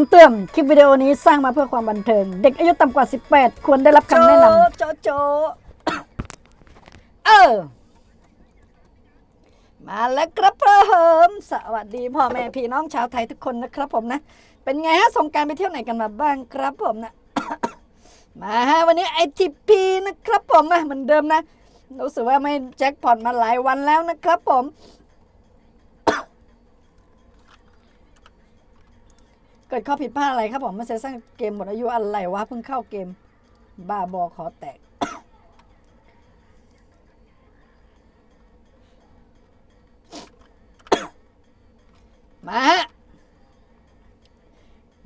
ำเตือน คลิปวิดีโอนี้สร้างมาเพื่อความบันเทิง เด็กอายุต่ำกว่า 18 ควรได้รับคำแนะนำโจโจเออ มาแล้วครับผมสวัสดีพ่อแม่พี่น้องชาวไทยทุกคนนะครับผมนะ เป็นไงฮะสงกรารไปเที่ยวไหนกันมาบ้างครับผมนะ มาฮะวันนี้ไอทีพีนะครับผมนะเหมือนเดิมนะ รู้สึกว่าไม่แจ็คพอตมาหลายวันแล้วนะครับผม เกิดข้อผิดพลาดอะไรครับผมไม่เซสร้างเกมหมดอายุอะไรวะเพิ่งเข้าเกม บ้าบอขอแตกมา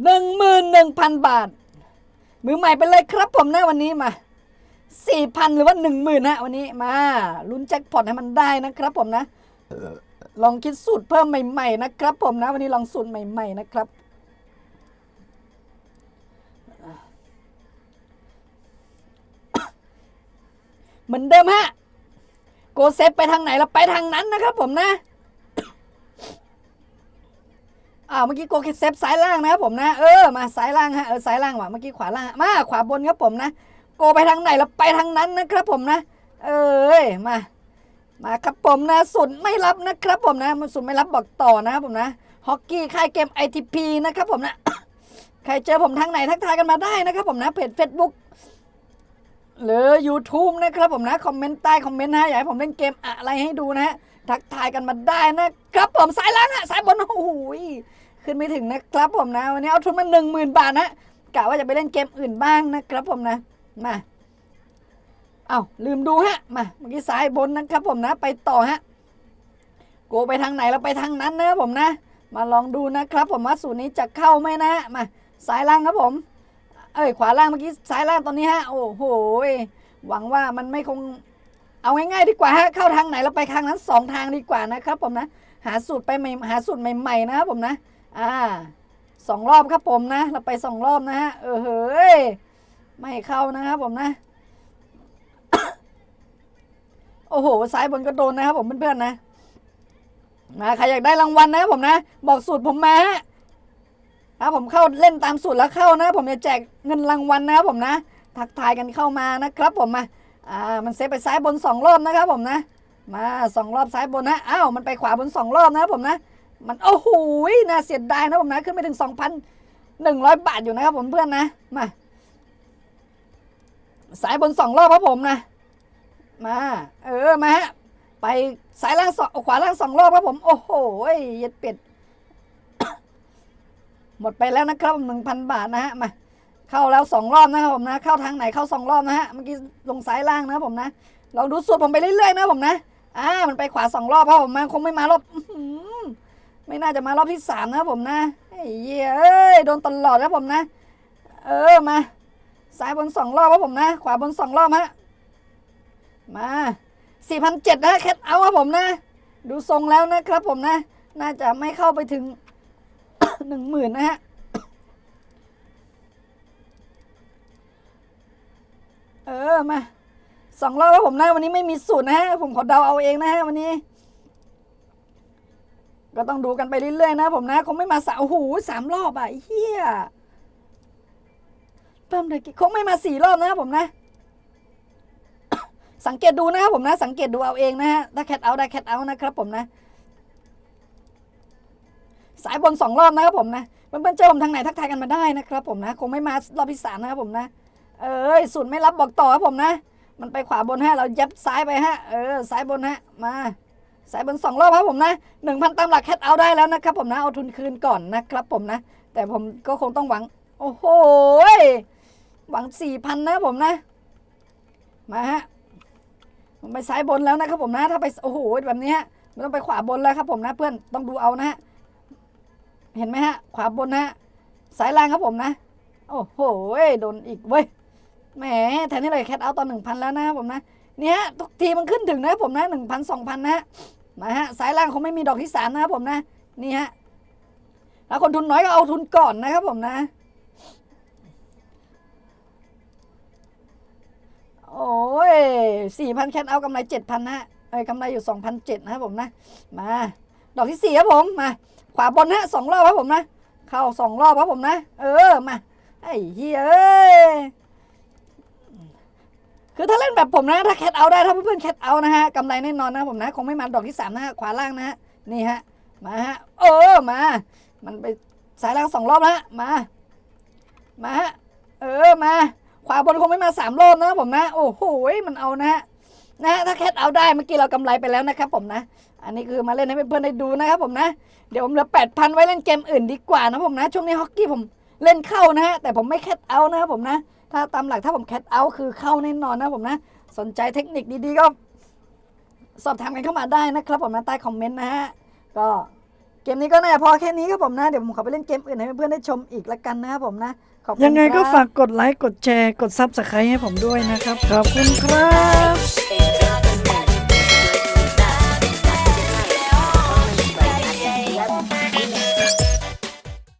หนึ่งหมื่นหนึ่งพันบาท มือใหม่ไปเลยครับผมนะวันนี้มาสี่พันหรือว่าหนึ่งหมื่นนะวันนี้มาลุ้นแจ็คพอตให้มันได้นะครับผมนะ ลองคิดสูตรเพิ่มใหม่ ๆ นะครับผมนะ วันนี้ลองสูตรใหม่ ๆ นะครับ เหมือนเดิมฮะ โกเซฟไปทางไหนเราไปทางนั้นนะครับผมนะอ่าเมื่อกี้โกเซฟซ้ายล่างนะครับผมนะ เออมาซ้ายล่างฮะเออซ้ายล่างว่ะเมื่อกี้ขวาล่างมาขวาบนครับผมนะ โกไปทางไหนเราไปทางนั้นนะครับผมนะ เอ้ยมา มาครับผมนะสุดไม่รับนะครับผมนะมันสุดไม่รับบอกต่อนะครับผมนะฮอกกี้ค่ายเกม ITP นะครับผมนะใครเจอผมทางไหนทักทายกันมาได้นะครับผมนะเพจ Facebook หรือ YouTube นะครับผมนะคอมเมนต์ใต้คอมเมนต์นะอยากให้ผมเล่นเกมอะไรให้ดูนะฮะทักทายกันมาได้นะครับผมสายล่างอะสายบนโอ้โหยขึ้นไม่ถึงนะครับผมนะวันนี้เอาทุนมาหนึ่งหมื่นบาทนะกะว่าจะไปเล่นเกมอื่นบ้างนะครับผมนะมาเอาลืมดูฮะมาเมื่อกี้ซ้ายบนนะครับผมนะ ไปต่อฮะโกไปทางไหนเราไปทางนั้นนะครับผมนะ มาลองดูนะครับผมว่าสูตรนี้จะเข้าไหมนะฮะมาซ้ายล่างครับผม เอ้ยขวาล่างเมื่อกี้ซ้ายล่างตอนนี้ฮะโอ้โหหวังว่ามันไม่คงเอาง่ายๆดีกว่าฮะเข้าทางไหนเราไปทางนั้นสองทางดีกว่านะครับผมนะหาสูตรไปใหม่หาสูตรใหม่ๆนะครับผมนะอ่าสองรอบครับผมนะ เราไปสองรอบนะฮะเออเฮ้ยไม่เข้านะครับผมนะ โอ้โหซ้ายบนก็โดนนะครับผมเพื่อนๆนะมาใครอยากได้รางวัลนะครับผมนะ บอกสูตรผมมาฮะ ถ้าผมเข้าเล่นตามสูตรแล้วเข้านะ ผมจะแจกเงินรางวัลนะครับผมนะ ทักทายกันเข้ามานะครับผมมาอ่ามันเซฟไปซ้ายบนสองรอบนะครับผมนะ มาสองรอบซ้ายบนนะอ้าวมันไปขวาบนสองรอบนะครับผมนะ มันโอ้โหน่าเสียดายนะผมนะขึ้นไปถึงสองพันหนึ่งร้อยบาทอยู่นะครับผมเพื่อนนะมาสายบนสองรอบครับผมนะ มา เออมาฮะไปสายล่างสองขวาล่างสองรอบครับผม โอ้โหเย็ดเป็ด หมดไปแล้วนะครับหนึ่งพันบาทนะฮะมาเข้าแล้วสองรอบนะครับผมนะเข้าทางไหนเข้าสองรอบนะฮะเมื่อกี้ลงซ้ายล่างนะผมนะลองดูสูตรผมไปเรื่อยๆนะผมนะอ่ามันไปขวาสองรอบครับผมมันคงไม่มารอบไม่น่าจะมารอบที่สามนะครับผมนะไอ้เหี้ยเอ้ยโดนตลอดครับผมนะ เออมาซ้ายบนสองรอบครับผมนะ ขวาบนสองรอบฮะมาสี่พันเจ็ดนะแคทเอาครับผมนะ ดูทรงแล้วนะครับผมนะ น่าจะไม่เข้าไปถึง หนึ่งหมื่นนะฮะเออมาสองรอบครับผมนะวันนี้ไม่มีสูตรนะฮะผมขอเดาเอาเองนะฮะวันนี้ ก็ต้องดูกันไปเรื่อยๆนะผมนะคงไม่มาสามโอ้โหสามรอบอะไอ้เฮียเพิ่มเลยคงไม่มาสี่รอบนะครับผมนะ สังเกตดูนะครับผมนะ สังเกตดูเอาเองนะฮะถ้าแคทเอาได้แคทเอานะครับผมนะ สายบนสองรอบนะครับผมนะเพื่อนๆเจอผมทางไหนทักทายกันมาได้นะครับผมนะ คงไม่มารอบที่สามนะครับผมนะ เอ้ยสูตรไม่รับบอกต่อครับผมนะ มันไปขวาบนฮะเรายับซ้ายไปฮะ เออซ้ายบนฮะ มาสายบนสองรอบครับผมนะหนึ่งพันตามหลักแคทเอาได้แล้วนะครับผมนะ เอาทุนคืนก่อนนะครับผมนะ แต่ผมก็คงต้องหวัง โอ้โห หวังสี่พันนะผมนะ มาฮะผมไปซ้ายบนแล้วนะครับผมนะ ถ้าไป โอ้โห แบบนี้ฮะไม่ต้องไปขวาบนแล้วครับผมนะ เพื่อน ต้องดูเอานะฮะ เห็นไหมฮะ ขวาบนนะฮะ สายล่างครับผมนะ โอ้โหโดนอีกเว้ย แหมแทนที่เลยแคทเอาตอนหนึ่งพันแล้วนะครับผมนะ เนี่ยทุกทีมันขึ้นถึงนะครับผมนะหนึ่งพันสองพันนะฮะมาฮะ สายล่างคงไม่มีดอกที่สามนะครับผมนะ นี่ฮะ แล้วคนทุนน้อยก็เอาทุนก่อนนะครับผมนะ โอ้ยสี่พันแคทเอากำไรเจ็ดพันนะฮะเอ้ยกำไรอยู่สองพันเจ็ดนะครับผมนะ มา ดอกที่สี่ครับผมมาขวาบนนะฮะสองรอบครับผมนะ เข้าสองรอบครับผมนะ เออมาไอ้เฮียเอ้ยคือถ้าเล่นแบบผมนะ ถ้าแคทเอาได้ถ้าเพื่อนๆแคทเอานะฮะกำไรแน่นอนนะผมนะ คงไม่มาดอกที่สามนะฮะขวาล่างนะฮะนี่ฮะมาฮะเออมา มันไปสายล่างสองรอบแล้วมา มาฮะเออมา ขวาบนคงไม่มาสามรอบนะผมนะ โอ้โหมันเอานะฮะ นะฮะถ้าแคทเอาได้เมื่อกี้เรากำไรไปแล้วนะครับผมนะ อันนี้คือมาเล่นให้เพื่อนๆได้ดูนะครับผมนะ เดี๋ยวผมเหลือแปดพันไว้เล่นเกมอื่นดีกว่านะผมนะ ช่วงนี้ฮอกกี้ผมเล่นเข้านะฮะแต่ผมไม่แคทเอานะครับผมนะ ถ้าตามหลักถ้าผมแคทเอาคือเข้าแน่นอนนะผมนะ สนใจเทคนิคดีๆก็สอบถามกันเข้ามาได้นะครับผมนะใต้คอมเมนต์นะฮะก็เกมนี้ก็น่าจะพอแค่นี้ครับผมนะ เดี๋ยวผมขอไปเล่นเกมอื่นให้เพื่อนๆได้ชมอีกละกันนะครับผมนะ ขอบคุณยังไงก็ครับ ฝากกดไลค์ กดแชร์ กดซับสไครต์ให้ผมด้วยนะครับ ขอบคุณครับ Shake